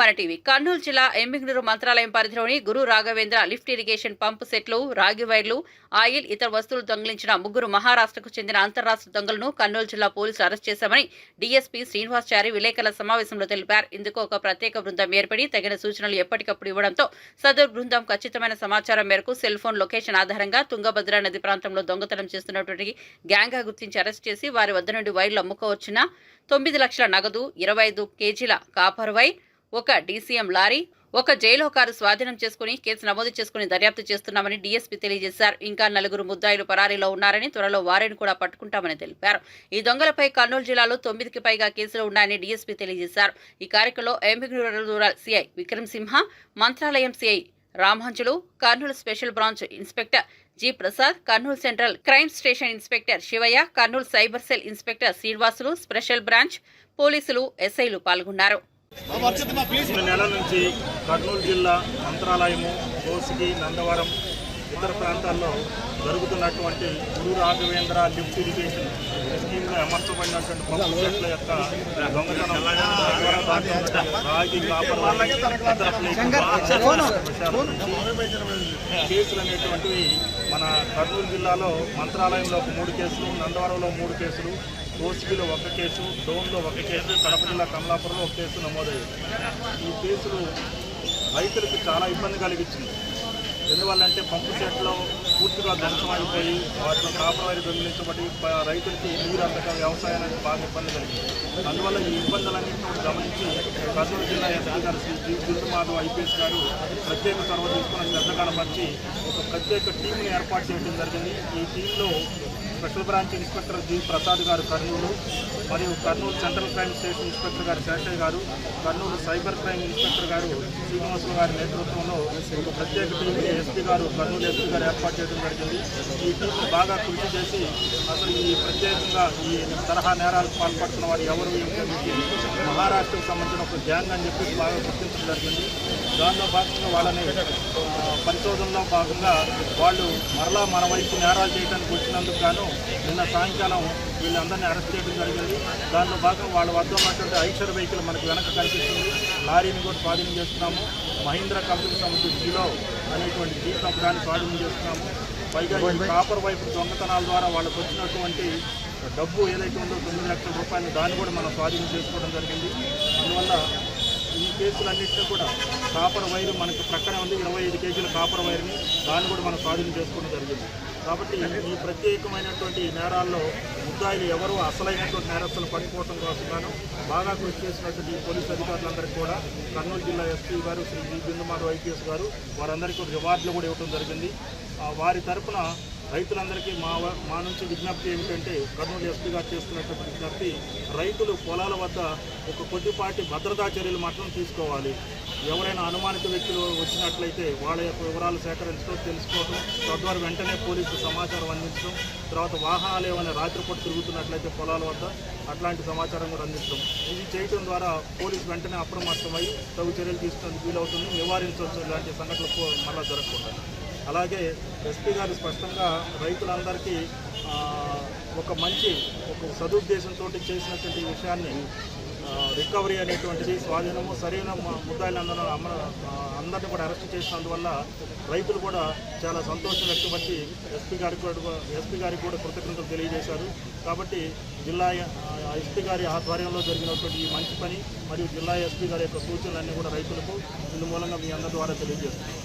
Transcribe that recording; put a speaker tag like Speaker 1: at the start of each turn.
Speaker 1: మన టీవీ. కర్నూలు జిల్లా ఎమ్మిగ్నూరు మంత్రాలయం పరిధిలోని Guru Raghavendra lift irrigation pump సెట్లు రాగి వైర్లు ఆయిల్ ఇతర వస్తువులు దొంగిలించిన ముగ్గురు మహారాష్ట్రకు చెందిన అంతరాష్ట్ర దొంగలను కర్నూలు జిల్లా పోలీసులు అరెస్ట్ చేశామని డీఎస్పీ శ్రీనివాసాచారి విలేకరుల సమావేశంలో తెలిపారు. ఇందుకు ఒక ప్రత్యేక బృందం ఏర్పడి తగిన సూచనలు ఎప్పటికప్పుడు ఇవ్వడంతో సదరు బృందం ఖచ్చితమైన సమాచారం మేరకు సెల్ ఫోన్ లొకేషన్ ఆధారంగా తుంగభద్ర నది ప్రాంతంలో దొంగతనం చేస్తున్నటువంటి గ్యాంగ్గా గుర్తించి అరెస్ట్ చేసి వారి వద్ద నుండి వైర్లు అమ్ముకోవచ్చిన తొమ్మిది లక్షల నగదు ఇరవై ఐదు కేజీల కాపర్ వైర్ ఒక డీసీఎం లారీ ఒక జైలు కారు స్వాధీనం చేసుకుని కేసు నమోదు చేసుకుని దర్యాప్తు చేస్తున్నామని డీఎస్పీ తెలియజేశారు. ఇంకా నలుగురు ముద్దాయిలు పరారీలో ఉన్నారని త్వరలో వారిని కూడా పట్టుకుంటామని తెలిపారు. ఈ దొంగలపై కర్నూలు జిల్లాలో తొమ్మిదికి పైగా కేసులు ఉన్నాయని డీఎస్పీ తెలియజేశారు. ఈ కార్యక్రమంలో ఎంబిగూరల్ rural CI Vikram Simha Mantralayam CI రామహంచులు Kurnool special branch inspector G Prasad Kurnool central crime station inspector Shivaiah Kurnool cyber cell inspector Srinivasulu special branch పోలీసులు ఎస్ఐలు పాల్గొన్నారు.
Speaker 2: నెలల నుంచి కర్నూలు జిల్లా మంత్రాలయము కోసిగి నందవరం ఇతర ప్రాంతాల్లో జరుగుతున్నటువంటి గురు రాఘవేంద్ర లిఫ్ట్ ఇరిగేషన్ స్కీమ్లో అమర్చబడినటువంటి పంపు సెట్ల యొక్క దొంగతనం రాగి కేసులు అనేటువంటివి మన కర్నూలు జిల్లాలో మంత్రాలయంలో మూడు కేసులు నందవరంలో మూడు కేసులు కోసిగిలో ఒక కేసు డోన్లో ఒక కేసు కడప జిల్లా కమలాపురంలో ఒక కేసు నమోదయ్యాయి. ఈ కేసులు రైతులకు చాలా ఇబ్బంది కలిగించింది. ఎందువల్లంటే పంపు సెట్లో పూర్తిగా ధ్వంసం వాటిలో కాపర్ దొంగిలించబడి రైతులకి నీరు అందక వ్యవసాయానికి బాగా ఇబ్బంది కలిగింది. అందువల్ల ఈ ఇబ్బందులన్నింటినీ కూడా గమనించి కర్నూలు జిల్లా ఎస్పీ గారు శ్రీ జి. ఐపీఎస్ గారు ప్రత్యేక చొరవ తీసుకుని శ్రద్ధ కనపరిచి ఒక ప్రత్యేక టీంని ఏర్పాటు చేయడం జరిగింది. ఈ టీంలో special branch inspector G Prasad గారు కర్నూలు మరియు Kurnool central crime station inspector గారు శేషయ్య గారు కర్నూలు సైబర్ క్రైమ్ ఇన్స్పెక్టర్ గారు శ్రీనివాసులు గారి నేతృత్వంలో ఒక ప్రత్యేక టీంని ఎస్పీ గారు కర్నూలు ఎస్పీ గారు ఏర్పాటు చేయడం జరిగింది. ఈ టీం బాగా కృషి చేసి అసలు ఈ ప్రత్యేకంగా ఈ తరహా నేరాలకు పాల్పడుతున్న వారు ఎవరు ఏమిటి మహారాష్ట్రకు సంబంధించిన ఒక గ్యాంగ్ అని చెప్పి బాగా గుర్తించడం జరిగింది. దానిలో భాగంగా వాళ్ళని పరిశోధనలో భాగంగా వాళ్ళు మరలా మన వైపు నేరాలు చేయడానికి వచ్చినందుకు గాను నిన్న సాయంకాలం వీళ్ళందరినీ అరెస్ట్ చేయడం జరిగింది. దానిలో భాగంగా వాళ్ళ వద్ద ఉన్నటువంటి ఐషర్ వెహికల్ మనకు వెనక కనిపిస్తుంది. లారీని కూడా స్వాధీనం చేస్తున్నాము. మహీంద్రా కంపెనీ సంబంధించి జిలో అనేటువంటి జీప్ దాన్ని స్వాధీనం చేస్తున్నాము. పైగా కాపర్ వైపు దొంగతనాల ద్వారా వాళ్ళకు వచ్చినటువంటి డబ్బు ఏదైతే ఉందో తొమ్మిది లక్షల రూపాయలు దాన్ని కూడా మనం స్వాధీనం చేసుకోవడం జరిగింది. అందువల్ల ఈ కేసులన్నింటినీ కూడా కాపర్ వైరు మనకు ప్రక్కనే ఉంది. ఇరవై ఐదు కేజీల కాపర్ వైర్ని దాన్ని కూడా మనం స్వాధీనం చేసుకోవడం జరిగింది. కాబట్టి ఈ ప్రత్యేకమైనటువంటి నేరాల్లో ముద్దాయిలు ఎవరు? అసలైనటువంటి నేరస్తులు పడిపోవటం కోసం గాను బాగా కృషి చేసినటువంటి ఈ పోలీసు అధికారులందరికీ కూడా కర్నూలు జిల్లా ఎస్పీ గారు శ్రీ బిందుమాధవ్ ఐపీఎస్ గారు వారందరికీ రివార్డులు కూడా ఇవ్వడం జరిగింది. వారి తరపున రైతులందరికీ మా మా నుంచి విజ్ఞప్తి ఏమిటంటే కర్నూలు ఎస్పీ గారు చేస్తున్నటువంటి విజ్ఞప్తి రైతులు పొలాల వద్ద ఒక కొద్దిపాటి భద్రతా చర్యలు మాత్రం తీసుకోవాలి. ఎవరైనా అనుమానిత వ్యక్తులు వచ్చినట్లయితే వాళ్ళ యొక్క వివరాలు సేకరించడం తెలుసుకోవడం తద్వారా వెంటనే పోలీసులు సమాచారం అందించడం తర్వాత వాహనాలు ఏమైనా రాత్రిపూట తిరుగుతున్నట్లయితే పొలాల వద్ద అట్లాంటి సమాచారం కూడా అందించడం. ఇది చేయడం ద్వారా పోలీసు వెంటనే అప్రమత్తమై తగు చర్యలు తీసుకునేందుకు వీలవుతుంది. నివారించవచ్చు. ఇలాంటి సంఘటనలు పో- మళ్ళా జరగకుండా అలాగే ఎస్పీ గారు స్పష్టంగా రైతులందరికీ ఒక మంచి ఒక సదుద్దేశంతో చేసినటువంటి విషయాన్ని రికవరీ అనేటువంటిది స్వాధీనము సరైన ముద్దాయిలందరూ అమ్మ అందరిని అందరినీ కూడా అరెస్ట్ చేసినందువల్ల రైతులు కూడా చాలా సంతోషం వ్యక్తపరిచి ఎస్పీ గారికి కూడా ఎస్పీ గారికి కూడా కృతజ్ఞతలు తెలియజేశారు. కాబట్టి జిల్లా ఎస్పీ గారి ఆధ్వర్యంలో జరిగినటువంటి ఈ మంచి పని మరియు జిల్లా ఎస్పీ గారి యొక్క సూచనలన్నీ కూడా రైతులకు ఇందు మూలంగా మీ అందరి ద్వారా తెలియజేస్తున్నాం.